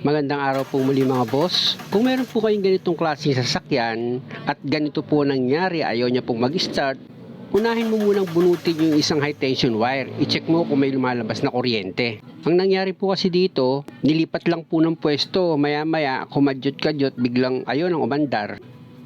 Magandang araw po muli mga boss. Kung meron po kayong ganitong klaseng sasakyan at ganito po nangyari, ayaw niya pong mag-start, unahin mo munang bunutin yung isang high tension wire. I-check mo kung may lumalabas na kuryente. Ang nangyari po kasi dito, nilipat lang po ng pwesto. Maya-maya, kumadyot-kadyot, biglang ayaw ng umandar.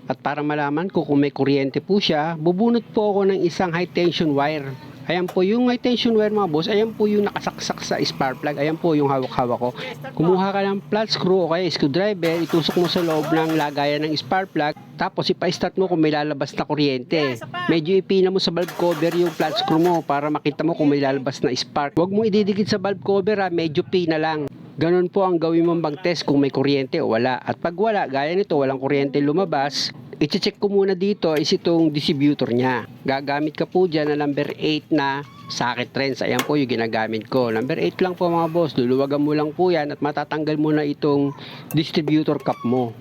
At para malaman ko kung may kuryente po siya, bubunot po ako ng isang high tension wire. Ayan po yung tension wire mga boss, ayan po yung nakasaksak sa spark plug, ayan po yung hawak-hawak ko. Kumuha ka ng flat screw o kaya screwdriver, itusok mo sa loob ng lagayan ng spark plug, tapos ipa-start mo kung may lalabas na kuryente. Medyo ipina mo sa bulb cover yung flat screw mo para makita mo kung may lalabas na spark. Huwag mo ididikit sa bulb cover ha, medyo pina lang. Ganon po ang gawin mong mag-test kung may kuryente o wala. At pag wala, gaya nito, walang kuryente lumabas, i-check ko muna dito is itong distributor niya. Gagamit ka po dyan na number 8 na socket trends. Ayan po yung ginagamit ko. Number 8 lang po mga boss. Luluwagan mo lang po yan at matatanggal mo na itong distributor cap mo.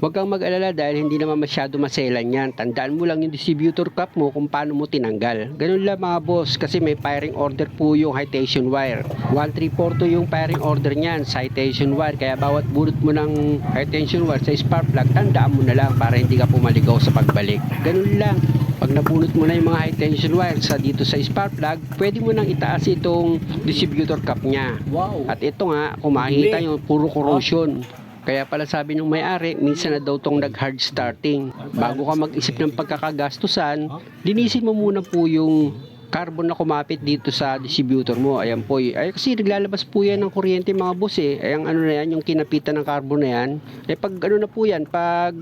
Huwag kang mag-alala dahil hindi naman masyado maselan yan. Tandaan mo lang yung distributor cap mo kung paano mo tinanggal. Ganun lang mga boss kasi may firing order po yung high tension wire. 1342 yung firing order niyan sa high tension wire. Kaya bawat bulot mo ng high tension wire sa spark plug, tandaan mo na lang para hindi ka pumaligaw sa pagbalik. Ganun lang. Pag nabunot mo na yung mga high tension wire sa dito sa spark plug, pwede mo nang itaas itong distributor cap niya. Wow. At ito nga, kung makikita yung puro corrosion. Kaya pala sabi ng may-ari, minsan na daw tong nag-hard starting. Bago ka mag-isip ng pagkakagastusan, linisin mo muna po yung carbon na kumapit dito sa distributor mo. Ayan po. eh. Ay, kasi naglalabas po yan ng kuryente mga boss eh. Ay, ang ano na yan, yung kinapitan ng carbon na yan. Eh pag ano na po yan, pag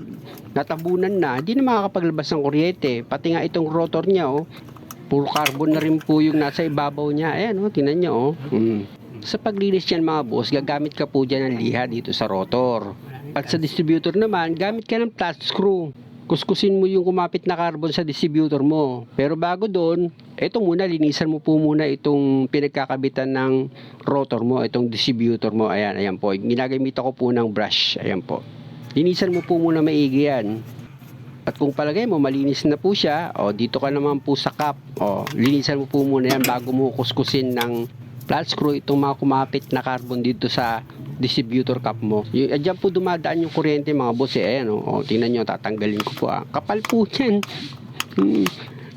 natabunan na, hindi na makakapaglabas ng kuryente. Pati nga itong rotor niya oh, puro carbon na rin po yung nasa ibabaw niya. Ayan oh, tinan niyo oh. Mm. Sa paglinis yan mga boss, gagamit ka po dyan ng liha dito sa rotor. At sa distributor naman, gamit ka ng flat screw. Kuskusin mo yung kumapit na carbon sa distributor mo. Pero bago doon, ito muna, linisan mo po muna itong pinagkakabitan ng rotor mo, itong distributor mo. Ayan, ayan po. Ginagamit ako po ng brush. Ayan po. Linisan mo po muna maigi yan. At kung palagay mo malinis na po siya, o dito ka naman po sa cup, o linisan mo po muna yan bago mo kuskusin ng flat screw itong mga kumapit na carbon dito sa distributor cup mo. Y- eh, Diyan po dumadaan yung kuryente mga boss eh. Ayan o, o tingnan nyo, tatanggalin ko po ah. Kapal po yan. Hmm.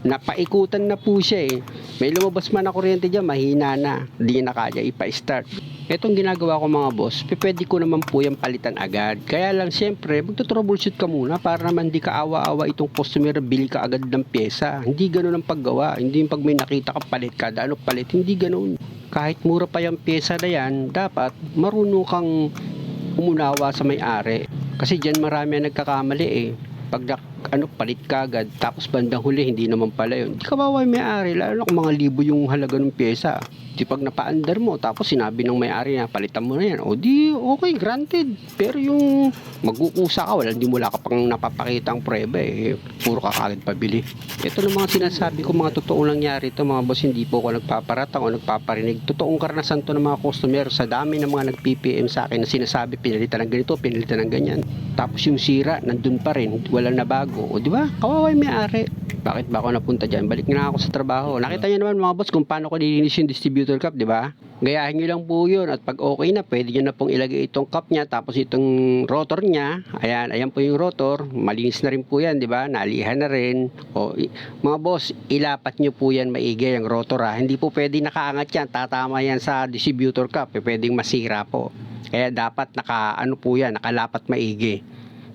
Napaikutan na po siya eh. May lumabas man na kuryente dyan, mahina na. Hindi na kaya ipa-start. Etong ginagawa ko mga boss, pwede ko naman po yung palitan agad. Kaya lang siyempre, magto-troubleshoot ka muna para naman di ka awa-awa itong customer, bili ka agad ng pyesa. Hindi ganun ang paggawa. Hindi yung pag may nakita ka palit ka, ano palit, hindi ganun. Kahit mura pa yung pyesa na yan, dapat marunong kang umunawa sa may-ari. Kasi dyan marami ang nagkakamali eh. Pag ano, palit ka agad, tapos bandang huli, hindi naman pala yun. Di kawawa yung may-ari, lalo na kung mga libo yung halaga ng pyesa. Di pag napaandar mo, tapos sinabi ng may-ari na palitan mo na yan, o di, okay, granted. Pero yung mag-uusa ka, wala, di mo wala ka pang napapakita ang prueba eh. Puro ka kagad pabili. Ito na mga sinasabi ko, mga totoong nangyari ito, mga boss, hindi po ako nagpaparatang o nagpaparinig. Totoong karanasan to ng mga customer sa dami ng mga nag-PPM sa akin na sinasabi, pinalitan ng ganito, pinalitan ng ganyan. Tapos yung sira, nandun pa rin, wala na bago. O di ba? Kawawa may-ari. Bakit ba ako napunta dyan? Balik na ako sa trabaho. Nakita niyo naman mga boss kung paano ko nilinis yung distributor cup, di ba? Gayahin nyo lang po yun. At pag okay na, pwede nyo na pong ilagay itong cup niya. Tapos itong rotor niya. Ayan, ayan po yung rotor. Malinis na rin po yan, di ba? Nalihan na rin. O, mga boss, ilapat nyo po yan maigi ang rotor ha. Hindi po pwede nakaangat yan. Tatama yan sa distributor cup. Eh, pwedeng masira po. Kaya dapat naka, ano po yan, nakalapat maigi.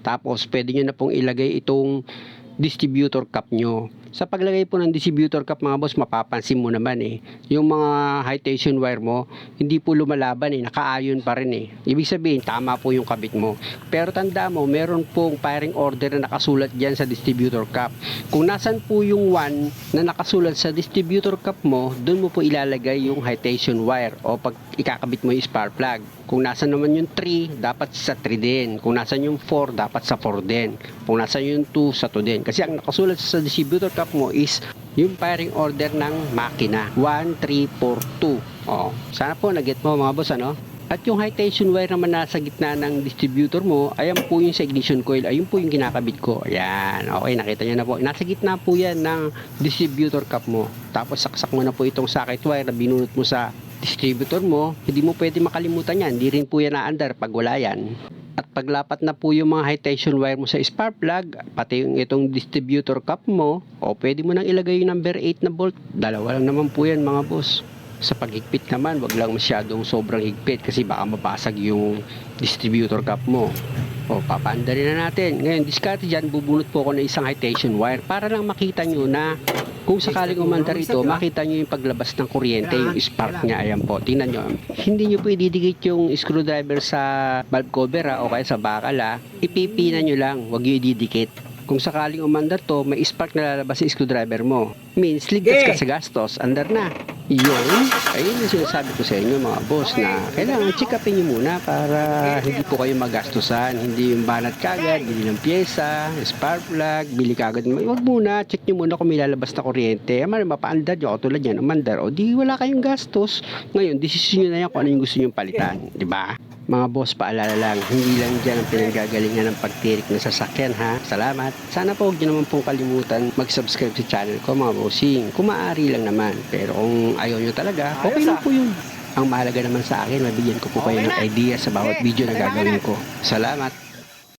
Tapos, pwede nyo na pong ilagay itong distributor cup nyo. Sa paglagay po ng distributor cup mga boss, mapapansin mo naman eh. Yung mga high tension wire mo, hindi po lumalaban eh, nakaayon pa rin eh. Ibig sabihin, tama po yung kabit mo. Pero tanda mo, meron pong firing order na nakasulat dyan sa distributor cup. Kung nasan po yung 1 na nakasulat sa distributor cup mo, doon mo po ilalagay yung high tension wire o pag ikakabit mo yung spark plug. Kung nasan naman yung 3, dapat sa 3 din. Kung nasan yung 4, dapat sa 4 din. Kung nasan yung 2, sa 2 din. Kasi ang nakasulat sa distributor cup mo is yung firing order ng makina. 1, 3, 4, 2. Oh, sana po nag-get mo mga boss ano? At yung high tension wire naman nasa gitna ng distributor mo, ayan po yung sa ignition coil. Ayun po yung kinakabit ko. Ayan. Okay, nakita nyo na po. Nasa gitna po yan ng distributor cup mo. Tapos saksak mo na po itong socket wire na binunot mo sa distributor mo, hindi mo pwede makalimutan yan. Hindi rin po yan naandar pag wala yan. At paglapat na po yung mga high tension wire mo sa spark plug, pati yung itong distributor cap mo, o pwede mo nang ilagay yung number 8 na bolt. Dalawa lang naman po yan mga boss. Sa paghigpit naman, wag lang masyadong sobrang higpit kasi baka mabasag yung distributor cap mo. O, papaanda rin na natin. Ngayon, diskarte dyan, bubunot po ako ng isang high tension wire para lang makita nyo na kung sakaling umandar ito, makita nyo yung paglabas ng kuryente, yung spark niya. Ayan po, tingnan nyo. Hindi nyo po ididikit yung screwdriver sa valve cover ha, o kaya sa bakal ha. Ipipina nyo lang, wag nyo ididikit. Kung sakaling umandar to, may spark na lalabas sa screwdriver mo. Means, ligtas ka sa gastos, andar na. Yun, ayun yung sinasabi ko sa inyo mga boss na kailangan check upin nyo muna para hindi po kayo magastusan. Hindi yung banat kagad, bili ng pyesa, spark plug, bili kagad. Huwag muna, check nyo muna kung may lalabas na kuryente. Ama, mapaandar nyo, tulad yan, umandar. O di wala kayong gastos. Ngayon, desisyon nyo na yan kung ano yung gusto nyo palitan. Di ba? Mga boss, paalala lang, hindi lang dyan ang pinanggagalingan ng pagtirik ng sasakyan ha. Salamat. Sana po huwag nyo naman pong kalimutan mag-subscribe sa channel ko mga bossing. Kung maaari lang naman. Pero kung ayaw nyo talaga, okay lang po yun. Ang mahalaga naman sa akin, mabigyan ko po kayo ng idea sa bawat video na gagawin ko. Salamat.